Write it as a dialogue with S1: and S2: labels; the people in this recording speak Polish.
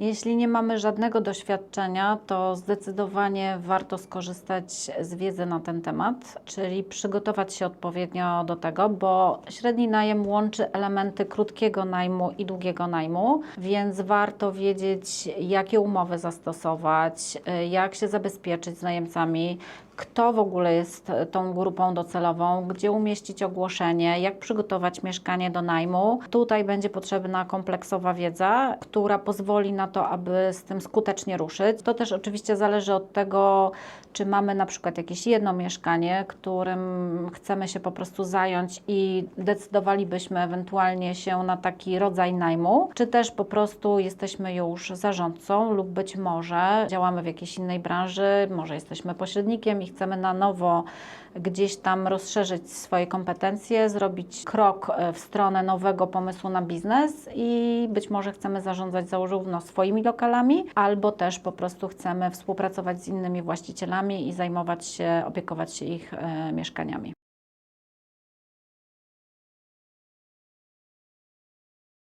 S1: Jeśli nie mamy żadnego doświadczenia, to zdecydowanie warto skorzystać z wiedzy na ten temat, czyli przygotować się odpowiednio do tego, bo średni najem łączy elementy krótkiego najmu i długiego najmu, więc warto wiedzieć, jakie umowy zastosować, jak się zabezpieczyć z najemcami, kto w ogóle jest tą grupą docelową, gdzie umieścić ogłoszenie, jak przygotować mieszkanie do najmu. Tutaj będzie potrzebna kompleksowa wiedza, która pozwoli na to, aby z tym skutecznie ruszyć. To też oczywiście zależy od tego, czy mamy na przykład jakieś jedno mieszkanie, którym chcemy się po prostu zająć i decydowalibyśmy ewentualnie się na taki rodzaj najmu, czy też po prostu jesteśmy już zarządcą lub być może działamy w jakiejś innej branży, może jesteśmy pośrednikiem i chcemy na nowo gdzieś tam rozszerzyć swoje kompetencje, zrobić krok w stronę nowego pomysłu na biznes i być może chcemy zarządzać zarówno swoimi lokalami, albo też po prostu chcemy współpracować z innymi właścicielami i zajmować się, opiekować się ich e, mieszkaniami.